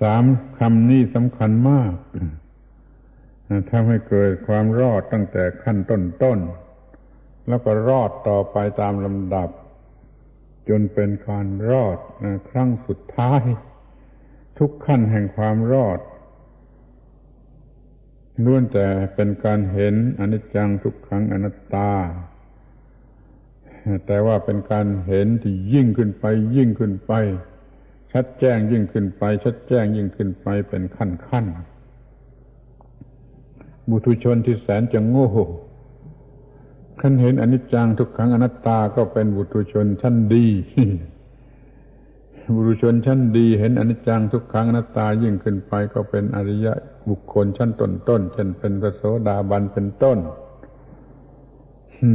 สามคำนี้สำคัญมากทำให้เกิดความรอดตั้งแต่ขั้นต้นๆ แล้วก็รอดต่อไปตามลำดับ จนเป็นการรอดครั้งสุดท้าย ทุกขั้นแห่งความรอดล้วนแต่เป็นการเห็นอนิจจังทุกขังอนัตตา แต่ว่าเป็นการเห็นที่ยิ่งขึ้นไปยิ่งขึ้นไป ชัดแจ้งยิ่งขึ้นไป ชัดแจ้งยิ่งขึ้นไปเป็นขั้นขั้นบุตุชนที่แสนจะโง่ขั้นเห็นอนิจจังทุกขังอนัตตาก็เป็นบุตุชนชั้นดีบุรุชนชั้นดีเห็นอนิจจังทุกขังอนัตตายิ่งขึ้นไปก็เป็นอริยะบุคคลชั้นต้นต้นเช่นเป็นพระโสดาบันเป็นต้น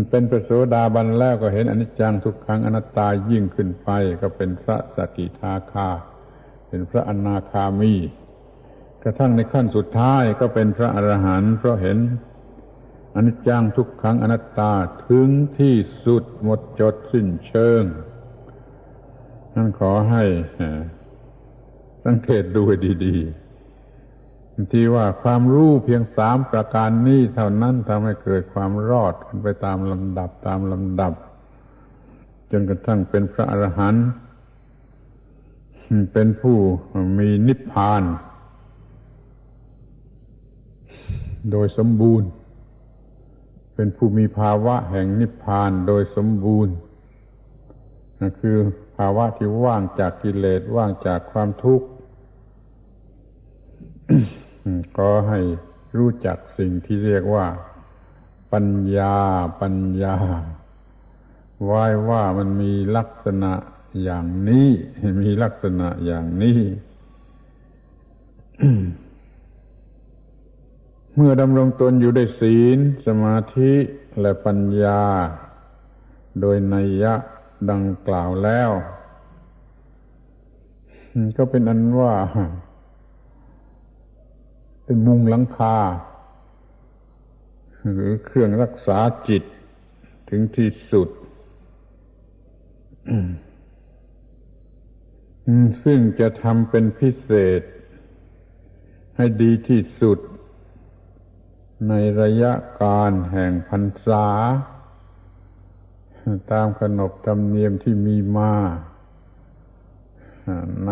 เป็นพระโสดาบันแล้วก็เห็นอนิจจังทุกขังอนัตตายิ่งขึ้นไป ก็เป็นพระสกิทาคา เป็นพระอนาคามี กระทั่งในขั้นสุดท้ายก็เป็นพระอรหันต์เพราะเห็นอนิจจังทุกขังอนัตตาถึงที่สุดหมดจดสิ้นเชิง นั่นขอให้สังเกตดูดีๆ ที่ว่าความรู้เพียงสามประการนี้เท่านั้นทำให้เกิดความรอดขึ้นไปตามลำดับตามลำดับ จนกระทั่งเป็นพระอรหันต์เป็นผู้มีนิพพาน โดยสมบูรณ์ เป็นผู้มีภาวะแห่งนิพพานโดยสมบูรณ์นั่นคือภาวะที่ว่างจากกิเลสว่างจากความทุกข์ ก็ให้รู้จักสิ่งที่เรียกว่า ปัญญาปัญญาว้ว่ามันมีลักษณะอย่างนี้ มีลักษณะอย่างนี้ เมื่อดำรงตนอยู่ในศีล สมาธิและปัญญา โดยนัยยะดังกล่าวแล้ว ก็เป็นอันว่า เป็นมุงหลังคา หรือเครื่องรักษาจิตถึงที่สุด ซึ่งจะทำเป็นพิเศษ ให้ดีที่สุด ในระยะการแห่งพรรษา ตามขนบธรรมเนียมที่มีมาใน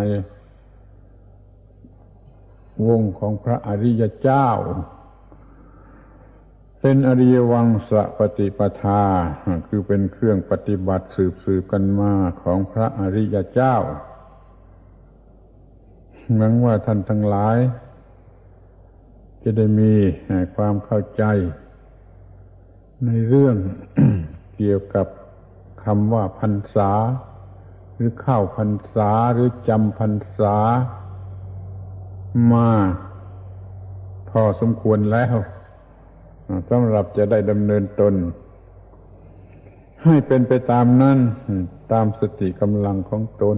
วงของพระอริยเจ้า เป็นอริยวังสปฏิปทา คือเป็นเครื่องปฏิบัติสืบสืบกันมาของพระอริยเจ้าหวังว่าท่านทั้งหลาย จะได้มีความเข้าใจ ในเรื่องเกี่ยวกับคำว่าพรรษา หรือเข้าพรรษาหรือจำพรรษา มาพอสมควรแล้วสำหรับจะได้ดำเนินตน ให้เป็นไปตามนั้น ตามสติกำลังของตน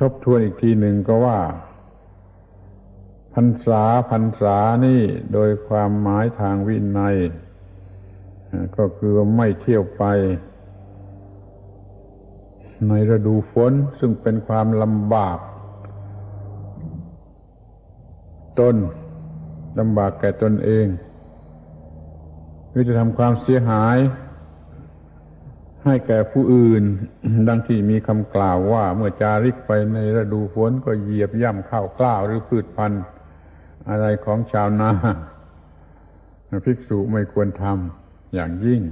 ทบทวนอีกทีหนึ่งก็ว่าพรรษาพรรษานี่โดยความหมายทางวินัย ก็คือไม่เที่ยวไป ในฤดูฝนซึ่งเป็นความลำบาก ตนลำบากแก่ตนเองหรือจะทำความเสียหาย ให้แก่ผู้อื่น ดังที่มีคำกล่าวว่าเมื่อจาริกไปในฤดูฝนก็เหยียบย่ำข้าวกล้าวหรือพืชพันธุ์อะไรของชาวนาภิกษุไม่ควรทำอย่างยิ่ง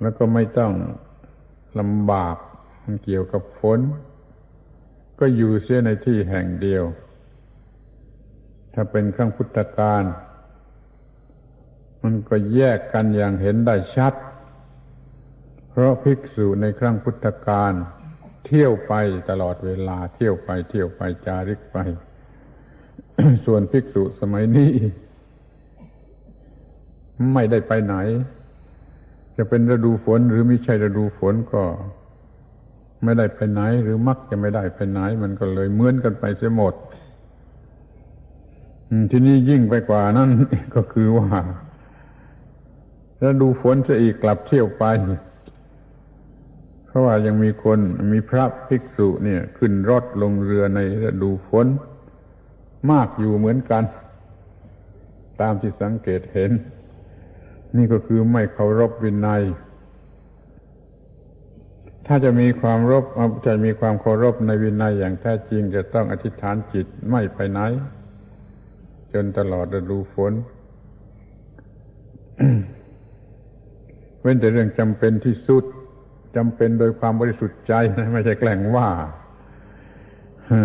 แล้วก็ไม่ต้อง ลำบากมันเกี่ยวกับฝนก็อยู่เสียในที่แห่งเดียว ถ้าเป็นข้างพุทธการมันก็แยกกันอย่างเห็นได้ชัด เพราะภิกษุในครั้งพุทธการเที่ยวไปตลอดเวลาเที่ยวไปเที่ยวไปจาริกไป ส่วนภิกษุสมัยนี้ ไม่ได้ไปไหน จะเป็นฤดูฝนหรือไม่ใช่ฤดูฝนก็ ไม่ได้ไปไหน หรือมักจะไม่ได้ไปไหน มันก็เลยเหมือนกันไปเสียหมดทีนี้ยิ่งไปกว่านั้นก็คือว่าฤดูฝนจะอีกกลับเที่ยวไป เพราะว่ายังมีคนมีพระภิกษุเนี่ย ขึ้นรถลงเรือในฤดูฝนมากอยู่เหมือนกัน ตามที่สังเกตเห็น นี่ก็คือไม่เคารพวินัย ถ้าจะมีความรบจะมีความเคารพในวินัยอย่างแท้จริงจะต้องอธิษฐานจิตไม่ไปไหน จนตลอดฤดูฝน เว้นแต่เรื่องจำเป็นที่สุดจำเป็นโดยความบริสุทธิ์ใจนะไม่ใช่แกล้งว่า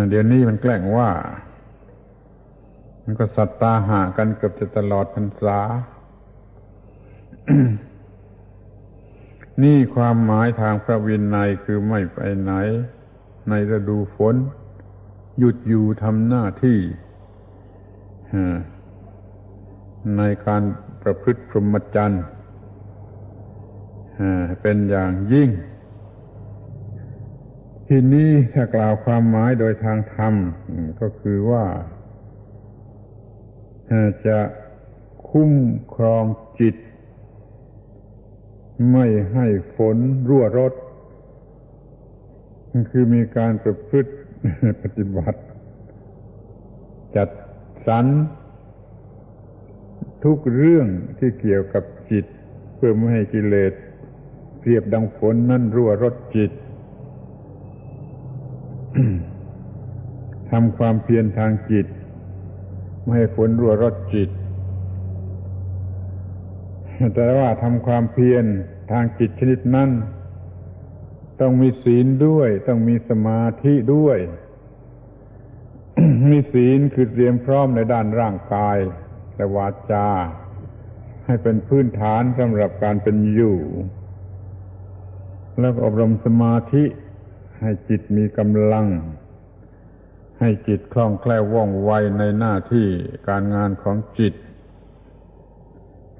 เดี๋ยวนี้มันแกล้งว่า มันก็สัตตาหากันเกือบจะตลอดพรรษา นี่ความหมายทางพระวินัยคือไม่ไปไหน ในฤดูฝน หยุดอยู่ทำหน้าที่ในการประพฤติพรหมจรรย์เป็นอย่างยิ่ง ที่นี้ถ้ากล่าวความหมายโดยทางธรรม ก็คือว่าจะคุ้มครองจิต ไม่ให้ฝนรั่วรดคือมีการประพฤติปฏิบัติ จัดสรรทุกเรื่องที่เกี่ยวกับจิต เพื่อไม่ให้กิเลสเปรียบดังฝนนั่นรั่วรดจิตทำความเพียรทางจิต ไม่ให้ฝนรั่วรดจิต แต่ว่าทำความเพียรทางจิตชนิดนั้น ต้องมีศีลด้วย ต้องมีสมาธิด้วย มีศีลคือเตรียมพร้อมในด้านร่างกายและวาจา ให้เป็นพื้นฐานสำหรับการเป็นอยู่ แล้วอบรมสมาธิให้จิตมีกำลัง ให้จิตคล่องแคล่วว่องไวในหน้าที่การงานของจิต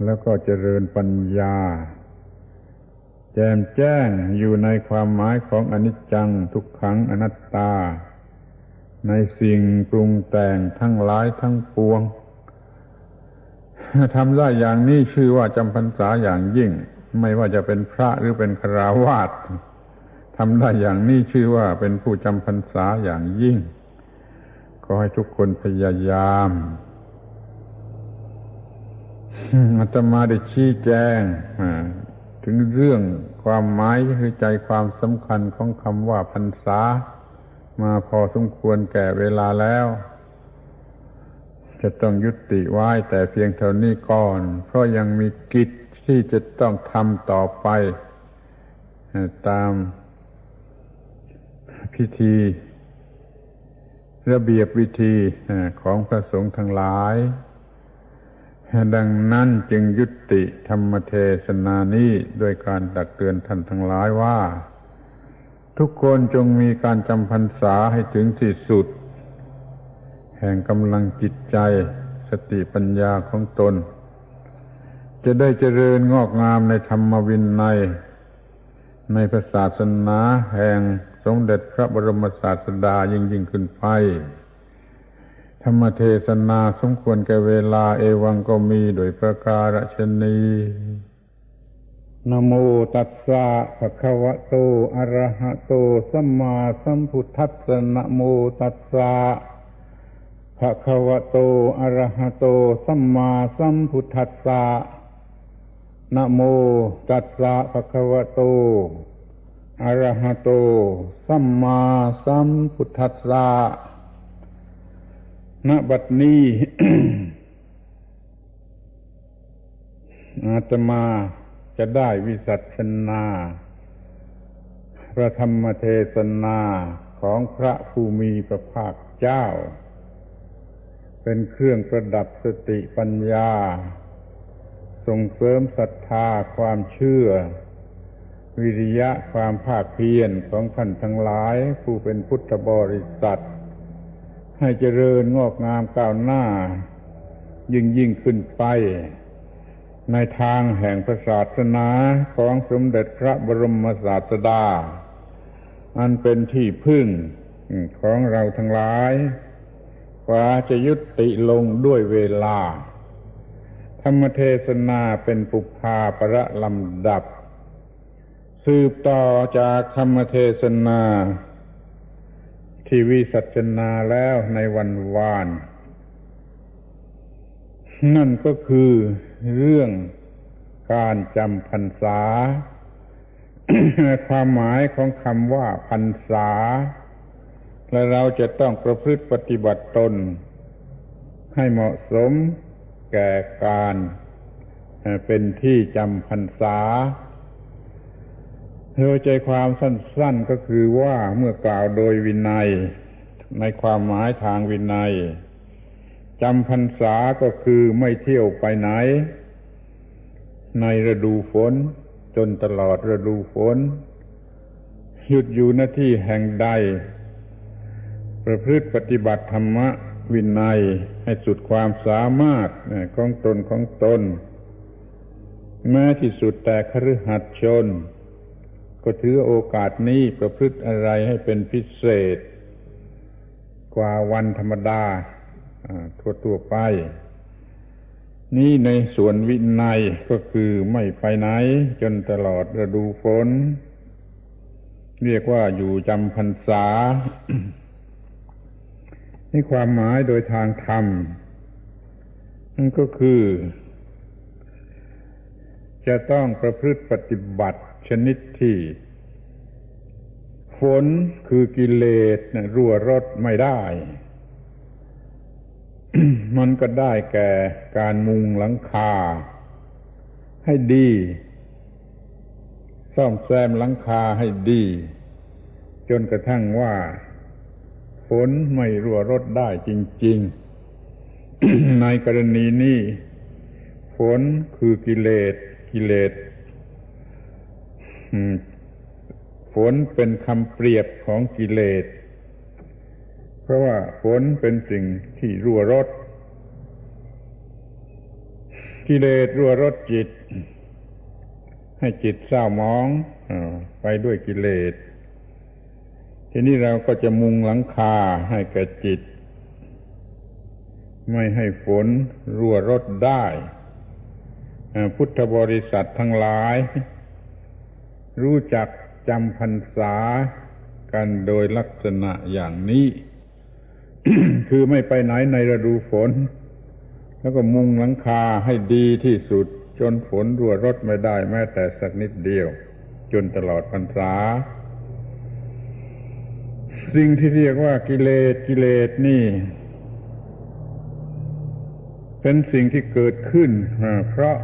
แล้วก็เจริญปัญญา แจมแจ้งอยู่ในความหมายของอนิจจังทุกขังอนัตตา ในสิ่งปรุงแต่งทั้งหลายทั้งปวงทำได้อย่างนี้ชื่อว่าจำพรรษาอย่างยิ่ง ไม่ว่าจะเป็นพระหรือเป็นคราวาสทำได้อย่างนี้ชื่อว่าเป็นผู้จำพรรษาอย่างยิ่ง ก็ให้ทุกคนพยายาม อาตมาได้ชี้แจงถึงเรื่องความหมายคือใจความสำคัญของคำว่าพรรษา มาพอสมควรแก่เวลาแล้ว จะต้องยุติไว้แต่เพียงเท่านี้ก่อน เพราะยังมีกิจที่จะต้องทำต่อไป ตามพิธี ระเบียบวิธีของพระสงฆ์ทั้งหลาย ดังนั้นจึงยุติธรรมเทศนานี้ด้วยการตักเตือนท่านทั้งหลายว่า ทุกคนจงมีการจำพรรษาให้ถึงที่สุด แห่งกำลังจิตใจ สติปัญญาของตน จะได้เจริญงอกงามในธรรมวินัยในศาสนาแห่งสมเด็จพระบรมศาสดายิ่งยิ่งขึ้นไป ธรรมเทศนาสมควรแก่เวลาเอวังก็มีโดยประการชนีนโมตัสสะภะคะวะโตอะระหะโตสัมมาสัมพุทธัสสะนโมตัสสะภะคะวะโตอะระหะโตสัมมาสัมพุทธัสสะนะโมตัสสะภะคะวะโตอะระหะโตสัมมาสัมพุทธัสสะ ณบัดนี้อาตมาจะได้วิสัชนา พระธรรมเทศนาของพระภูมิพระภาคเจ้า เป็นเครื่องประดับสติปัญญา ส่งเสริมศรัทธาความเชื่อ วิริยะความภาคเพียรของท่านทั้งหลายผู้เป็นพุทธบริษัท ให้เจริญงอกงามก้าวหน้า ยิ่งยิ่งขึ้นไป ในทางแห่งพระศาสนาของสมเด็จพระบรมศาสดา อันเป็นที่พึ่งของเราทั้งหลายกว่าจะยุติลงด้วยเวลา ธรรมเทศนาเป็นปุพาประลำดับ สืบต่อจากธรรมเทศนา ที่วิสัชนาแล้วในวันวาน นั่นก็คือเรื่องการจำพรรษา ความหมายของคำว่าพรรษา และเราจะต้องประพฤติปฏิบัติตน ให้เหมาะสมแก่การเป็นที่จำพรรษา โดยใจความสั้นๆก็คือว่าเมื่อกล่าวโดยวินัย ในความหมายทางวินัยจำพรรษาก็คือไม่เที่ยวไปไหน ในฤดูฝน จนตลอดฤดูฝน หยุดอยู่หน้าที่แห่งใด ประพฤติปฏิบัติธรรมวินัยให้สุดความสามารถของตนของตน แม้ที่สุดแต่คฤหัสถ์ชน ก็ถือโอกาสนี้ประพฤติอะไรให้เป็นพิเศษ กว่าวันธรรมดาทั่วตัวไป นี่ในส่วนวินัยก็คือไม่ไปไหน จนตลอดฤดูฝน เรียกว่าอยู่จำพรรษานี่ความหมายโดยทางธรรมนั่นก็คือ จะต้องประพฤติปฏิบัติ ชนิดที่ ฝนคือกิเลสรั่วรดไม่ได้ มันก็ได้แก่การมุงหลังคา ให้ดี ซ่อมแซมหลังคาให้ดี จนกระทั่งว่า ฝนไม่รั่วรดได้จริง ๆ ในกรณีนี้ ฝนคือกิเลสกิเลส ฝนเป็นคำเปรียบของกิเลส เพราะว่าฝนเป็นสิ่งที่รั่วรดกิเลสรั่วรดจิต ให้จิตเศร้าหมองไปด้วยกิเลส ทีนี้เราก็จะมุงหลังคาให้แก่จิต ไม่ให้ฝนรั่วรดได้ พุทธบริษัททั้งหลาย รู้จักจำพรรษากันโดยลักษณะอย่างนี้ คือไม่ไปไหนในฤดูฝน แล้วก็มุงหลังคาให้ดีที่สุด จนฝนรั่วรดไม่ได้แม้แต่สักนิดเดียว จนตลอดพรรษา สิ่งที่เรียกว่ากิเลสกิเลสนี่ เป็นสิ่งที่เกิดขึ้นเพราะ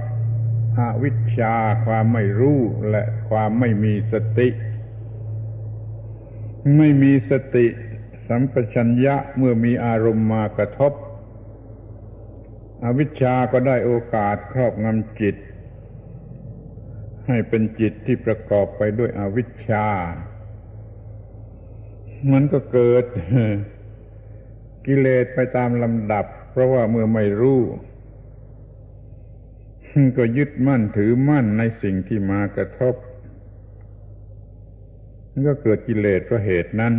อาวิชชาความไม่รู้และความไม่มีสติ ไม่มีสติสัมปชัญญะเมื่อมีอารมณ์มากระทบ อวิชชาก็ได้โอกาสครอบงำจิต ให้เป็นจิตที่ประกอบไปด้วยอวิชชา มันก็เกิดกิเลสไปตามลำดับ เพราะว่าเมื่อไม่รู้ ก็ยึดมั่นถือมั่นในสิ่งที่มากระทบมันก็เกิดกิเลสเพราะเหตุนั้น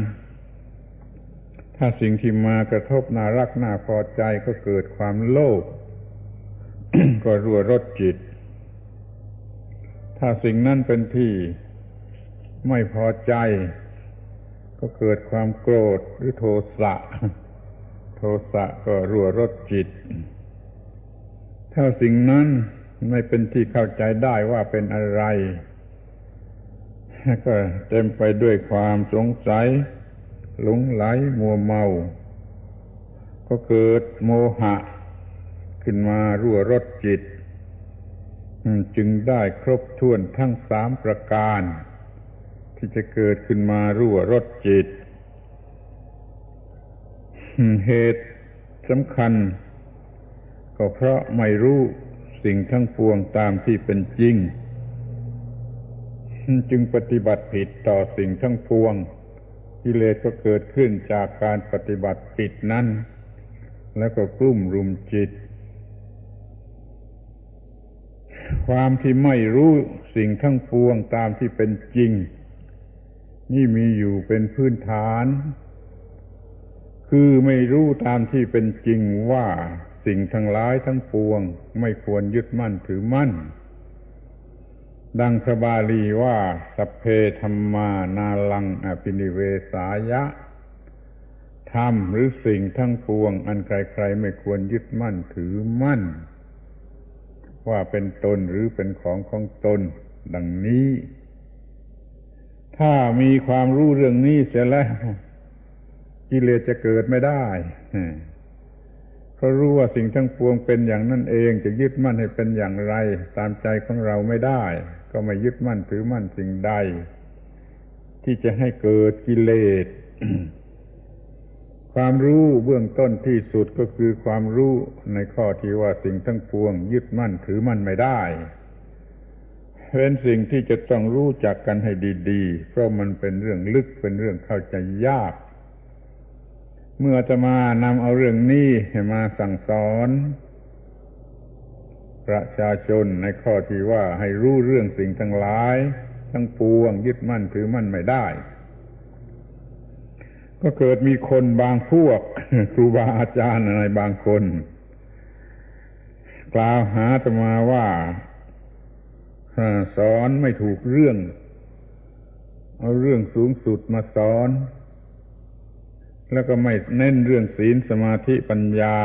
ถ้าสิ่งที่มากระทบน่ารักน่าพอใจก็เกิดความโลภก็รั่วรถจิต ถ้าสิ่งนั้นเป็นที่ไม่พอใจ ก็เกิดความโกรธหรือโทสะ โทสะก็รั่วรถจิต ถ้าสิ่งนั้น ไม่เป็นที่เข้าใจได้ว่าเป็นอะไร ก็เต็มไปด้วยความสงสัย หลงไหลมัวเมา ก็เกิดโมหะ ขึ้นมารั่วรถจิต จึงได้ครบถ้วนทั้งสามประการ ที่จะเกิดขึ้นมารั่วรถจิต เหตุสำคัญ ก็เพราะไม่รู้ สิ่งทั้งปวงตามที่เป็นจริง จึงปฏิบัติผิดต่อสิ่งทั้งปวงกิเลสก็เกิดขึ้นจากการปฏิบัติผิดนั้น แล้วก็กลุ่มรุมจิต ความที่ไม่รู้สิ่งทั้งปวงตามที่เป็นจริง นี่มีอยู่เป็นพื้นฐาน คือไม่รู้ตามที่เป็นจริงว่า สิ่งทั้งหลายทั้งปวง ไม่ควรยึดมั่นถือมั่น ดังพระบาลีว่าสัพเพธรรมานาลังอภินิเวสายะธรรมหรือสิ่งทั้งปวง อันใครๆไม่ควรยึดมั่นถือมั่น ว่าเป็นตนหรือเป็นของของตน ดังนี้ ถ้ามีความรู้เรื่องนี้เสียแล้วกิเลสจะเกิดไม่ได้ เพราะรู้ว่าสิ่งทั้งปวงเป็นอย่างนั่นเอง จะยึดมั่นให้เป็นอย่างไร ตามใจของเราไม่ได้ ก็ไม่ยึดมั่นถือมั่นสิ่งใด ที่จะให้เกิดกิเลสความรู้เบื้องต้นที่สุดก็คือความรู้ในข้อที่ว่าสิ่งทั้งปวง ยึดมั่นถือมั่นไม่ได้เป็นสิ่งที่จะต้องรู้จักกันให้ดี ๆ เพราะมันเป็นเรื่องลึกเป็นเรื่องเข้าใจยาก เมื่อจะมานำเอาเรื่องนี้มาสั่งสอน ประชาชนในข้อที่ว่าให้รู้เรื่องสิ่งทั้งหลาย ทั้งปวงยึดมั่นถือมั่นไม่ได้ ก็เกิดมีคนบางพวก ครูบาอาจารย์อะไรบางคน กล่าวหาตมาว่าสอนไม่ถูกเรื่อง เอาเรื่องสูงสุดมาสอน แล้วก็ไม่เน้นเรื่องศีลสมาธิปัญญา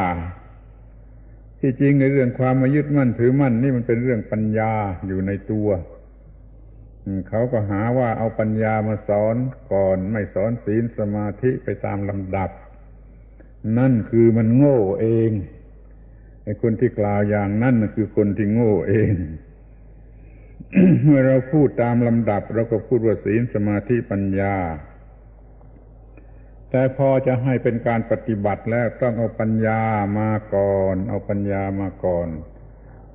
ที่จริงในเรื่องความมายึดมั่นถือมั่นนี่มันเป็นเรื่องปัญญาอยู่ในตัวเขาก็หาว่าเอาปัญญามาสอนก่อนไม่สอนศีลสมาธิไปตามลำดับ นั่นคือมันโง่เองไอ้คนที่กล่าวอย่างนั้นคือคนที่โง่เอง เมื่อเราพูดตามลำดับ เราก็พูดว่าศีลสมาธิปัญญา แต่พอจะให้เป็นการปฏิบัติแล้วต้องเอาปัญญามาก่อน เอาปัญญามาก่อน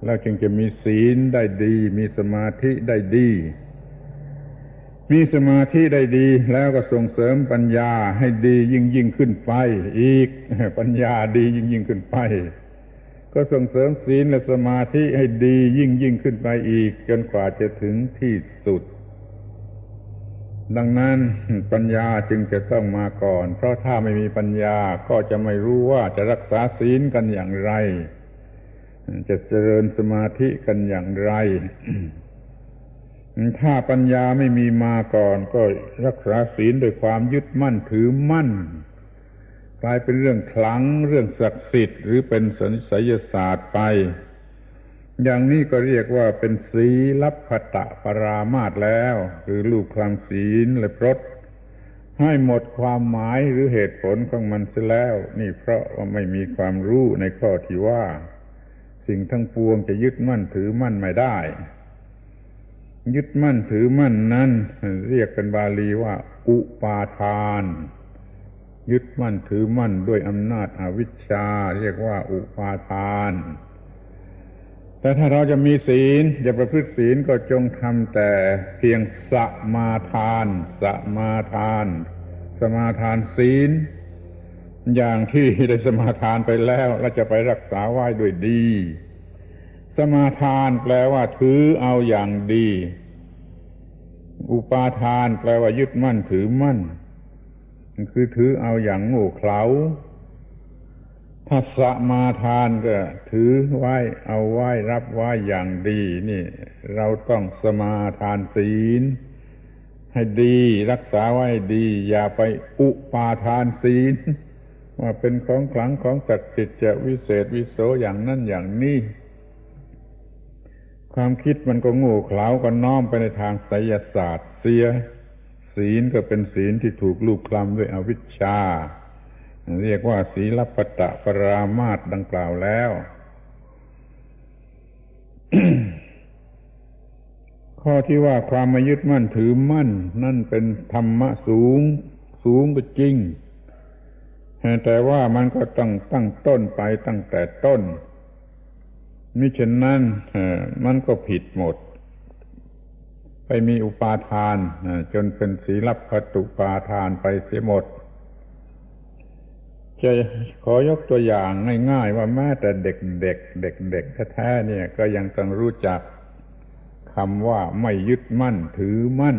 แล้วจึงจะมีศีลได้ดี มีสมาธิได้ดี มีสมาธิได้ดี แล้วก็ส่งเสริมปัญญาให้ดียิ่งยิ่งขึ้นไป อีกปัญญาดียิ่งยิ่งขึ้นไป ก็ส่งเสริมศีลและสมาธิให้ดียิ่งยิ่งขึ้นไปอีก จนกว่าจะถึงที่สุด ดังนั้นปัญญาจึงจะต้องมาก่อน เพราะถ้าไม่มีปัญญาก็จะไม่รู้ว่าจะรักษาศีลกันอย่างไร จะเจริญสมาธิกันอย่างไร ถ้าปัญญาไม่มีมาก่อน ก็รักษาศีลโดยความยึดมั่นถือมั่น กลายเป็นเรื่องคลังเรื่องศักดิ์สิทธิ์ หรือเป็นสัญสยศาสตร์ไป อย่างนี้ก็เรียกว่าเป็นศีลับขตะปรามาตแล้ว หรือลูกคลังศีลเลยพรตให้หมดความหมายหรือเหตุผลของมันเสียแล้ว นี่เพราะว่าไม่มีความรู้ในข้อที่ว่า สิ่งทั้งปวงจะยึดมั่นถือมั่นไม่ได้ ยึดมั่นถือมั่นนั้น เรียกเป็นบาลีว่า อุปาทาน ยึดมั่นถือมั่นด้วยอำนาจอวิชชา เรียกว่าอุปาทาน แต่ถ้าเราจะมีศีลจะประพฤติศีลก็จงทำแต่เพียงสมาทาน สมาทาน สมาทานศีล อย่างที่ได้สมาทานไปแล้วแล้วจะไปรักษาไว้ด้วยดี สมาทานแปลว่าถือเอาอย่างดี อุปาทานแปลว่ายึดมั่นถือมั่น คือถือเอาอย่างโง่เขลา ถ้าสมาทานก็ถือไว้เอาไว้รับไว้อย่างดีนี่ เราต้องสมาทานศีล ให้ดี รักษาไว้ดี อย่าไปอุปาทานศีล ว่าเป็นของขลังของศักดิ์สิทธิ์จะวิเศษวิโสอย่างนั้นอย่างนี้ความคิดมันก็ง่เขลาก็น้อมไปในทางไสยศาสตร์เสีย ศีลก็เป็นศีลที่ถูกลูกคลำด้วยอวิชชา เรียกว่าศีลปตะปรามาตดังกล่าวแล้ว ข้อที่ว่าความมายึดมั่นถือมั่น นั่นเป็นธรรมะสูง สูงก็จริง แต่ว่ามันก็ต้องตั้งต้นไปตั้งแต่ต้นมิฉะนั้นมันก็ผิดหมด ไปมีอุปาทานจนเป็นศีลับขตุปาทานไปเสียหมด จะขอยกตัวอย่างง่ายๆว่าแม้แต่เด็กๆเด็กๆแท้ๆเนี่ย ก็ยังต้องรู้จักคำว่าไม่ยึดมั่นถือมั่น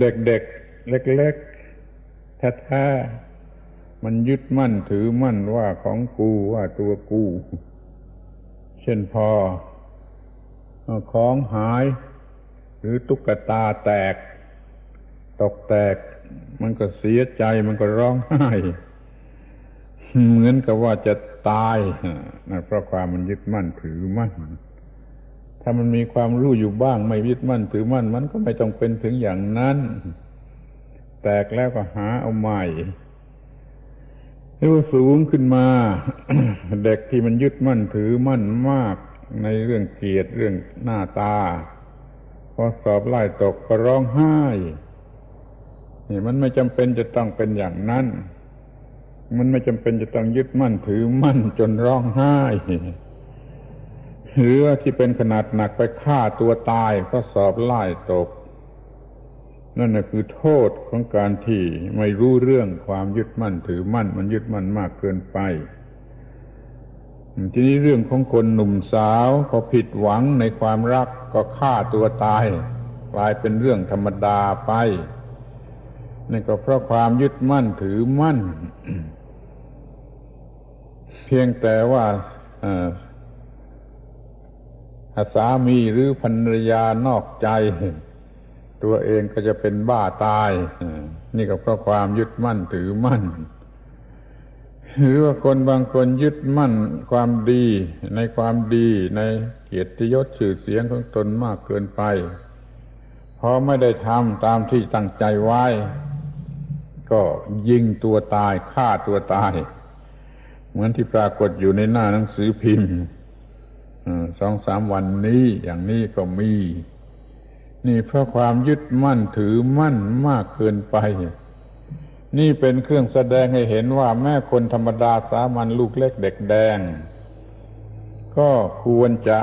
เด็กๆเล็กๆแท้ๆมันยึดมั่นถือมั่นว่าของกูว่าตัวกู เช่นพอของหาย หรือตุ๊กตาแตก ตกแตก มันก็เสียใจมันก็ร้องไห้ เหมือนกับว่าจะตายนะเพราะความมันยึดมั่นถือมั่นถ้ามันมีความรู้อยู่บ้าง ไม่ยึดมั่นถือมั่น มันก็ไม่ต้องเป็นถึงอย่างนั้น แตกแล้วก็หาเอาใหม่ให้ว่าสูงขึ้นมา เด็กที่มันยึดมั่นถือมั่นมาก ในเรื่องเกียรติเรื่องหน้าตา พอสอบไล่ตกก็ร้องไห้ นี่มันไม่จำเป็นจะต้องเป็นอย่างนั้น มันไม่จำเป็นจะต้องยึดมั่นถือมั่นจนร้องไห้หรือที่เป็นขนาดหนักไปฆ่าตัวตายก็สอบไล่ตก นั่นคือโทษของการที่ไม่รู้เรื่องความยึดมั่นถือมั่น มันยึดมั่นมากเกินไป ทีนี้เรื่องของคนหนุ่มสาวพอผิดหวังในความรักก็ฆ่าตัวตาย กลายเป็นเรื่องธรรมดาไป นี่ก็เพราะความยึดมั่นถือมั่น เพียงแต่ว่าสามีหรือภรรยานอกใจ ตัวเองก็จะเป็นบ้าตาย นี่ก็เพราะความยึดมั่นถือมั่น หรือว่าคนบางคนยึดมั่นความดี ในความดีในเกียรติยศชื่อเสียงของตนมากเกินไปพอไม่ได้ทำตามที่ตั้งใจไว้ ก็ยิงตัวตายฆ่าตัวตาย เหมือนที่ปรากฏอยู่ในหน้าหนังสือพิมพ์สองสามวันนี้อย่างนี้ก็มี นี่เพราะความยึดมั่นถือมั่นมากเกินไป นี่เป็นเครื่องแสดงให้เห็นว่าแม่คนธรรมดาสามัญลูกเล็กเด็กแดง ก็ควรจะ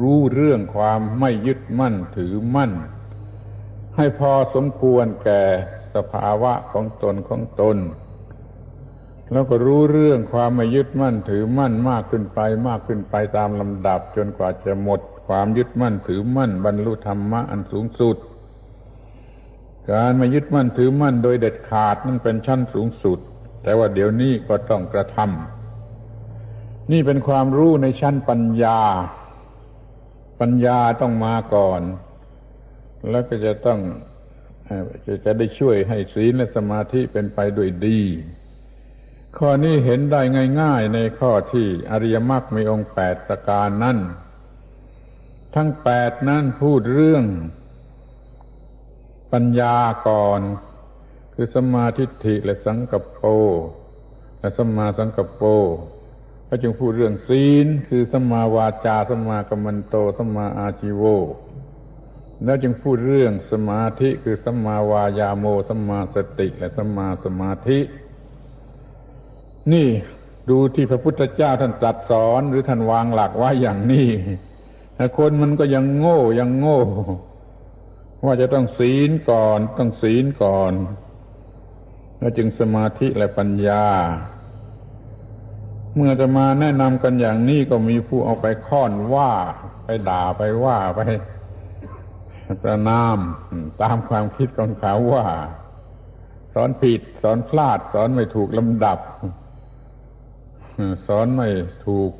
รู้เรื่องความไม่ยึดมั่นถือมั่น ให้พอสมควรแก่ สภาวะของตนของตน แล้วก็รู้เรื่องความไม่ยึดมั่นถือมั่นมากขึ้นไปมากขึ้นไปตามลำดับ จนกว่าจะหมด ความยึดมั่นถือมั่นบรรลุธรรมะอันสูงสุด การมายึดมั่นถือมั่นโดยเด็ดขาดนั่นเป็นชั้นสูงสุด แต่ว่าเดี๋ยวนี้ก็ต้องกระทำนี่เป็นความรู้ในชั้นปัญญา ปัญญาต้องมาก่อน แล้วก็จะต้อง จะจะได้ช่วยให้ศีลและสมาธิเป็นไปด้วยดี ข้อนี้เห็นได้ง่าย ๆ ในข้อที่อริยมรรคมีองค์แปดประการนั้นทั้งแปดนั้นพูดเรื่องปัญญาก่อน คือสมาธิิและสังกัปโปและสมาสังกัปโปก็จึงพูดเรื่องศีล คือสมาวาจาสมากัมมันโตสมาอาจิโว แล้วจึงพูดเรื่องสมาธิคือสมาวายาโมสมาสติและสมาสมาธิ นี่ดูที่พระพุทธเจ้าท่านตรัสสอนหรือท่านวางหลักไว้อย่างนี้แต่คนมันก็ยังโง่ยังโง่ ว่าจะต้องศีลก่อนต้องศีลก่อน แล้วจึงสมาธิและปัญญา เมื่อจะมาแนะนำกันอย่างนี้ก็มีผู้เอาไปค้อนว่า ไปด่าไปว่าไป ประนามตามความคิดของเขาว่า สอนผิด สอนพลาด สอนไม่ถูกลำดับ สอนไม่ถูก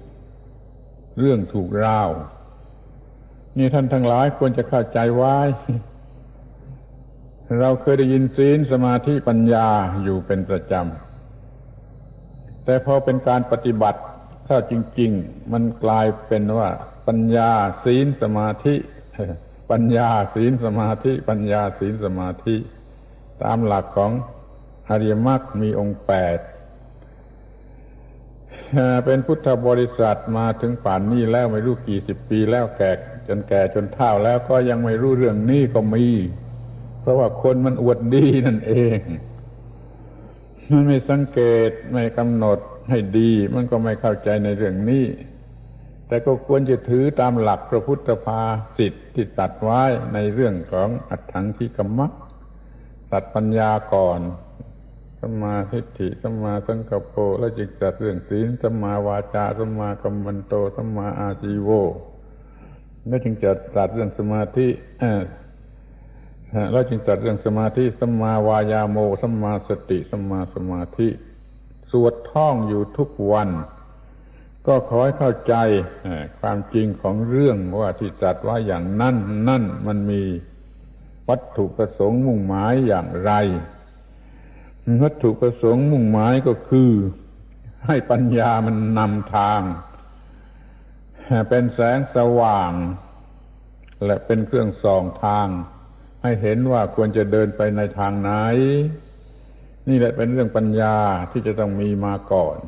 เรื่องถูกราว นี่ท่านทั้งหลายควรจะเข้าใจไว้ เราเคยได้ยินศีลสมาธิปัญญาอยู่เป็นประจำ แต่พอเป็นการปฏิบัติถ้าจริง ๆ มันกลายเป็นว่า ปัญญาศีลสมาธิ ปัญญาศีลสมาธิปัญญาศีลสมาธิ ตามหลักของอริยมรรคมีองค์แปดเป็นพุทธบริษัทมาถึงป่านนี้แล้วไม่รู้กี่สิบปีแล้วแก่จนแก่จนเฒ่าแล้วก็ยังไม่รู้เรื่องนี้ก็มี เพราะว่าคนมันอวดดีนั่นเองมันไม่สังเกตไม่กำหนดให้ดี มันก็ไม่เข้าใจในเรื่องนี้ แต่ก็ควรจะถือตามหลักพระพุทธภาสิทธิ์ที่ตัดไว้ในเรื่องของอัตถังคิกรรมะตัดปัญญาก่อนสมาธิฏฐิสมาสังกปโปแล้วจึงจัดเรื่องศีลสมาวาจาสมากัมมันโตสมาอาจีโวแล้วจึงจัดตัดเรื่องสมาธิแล้วจึงตัดเรื่องสมาธิสัมมาวายาโมสัมมาสติสัมมาสมาธิ สวดท่องอยู่ทุกวัน ก็ขอให้เข้าใจความจริงของเรื่องว่าที่ตรัสว่าอย่างนั้นนั่นมันมีวัตถุประสงค์มุ่งหมายอย่างไร วัตถุประสงค์มุ่งหมายก็คือ ให้ปัญญามันนำทาง เป็นแสงสว่าง และเป็นเครื่องส่องทาง ให้เห็นว่าควรจะเดินไปในทางไหน นี่แหละเป็นเรื่องปัญญาที่จะต้องมีมาก่อน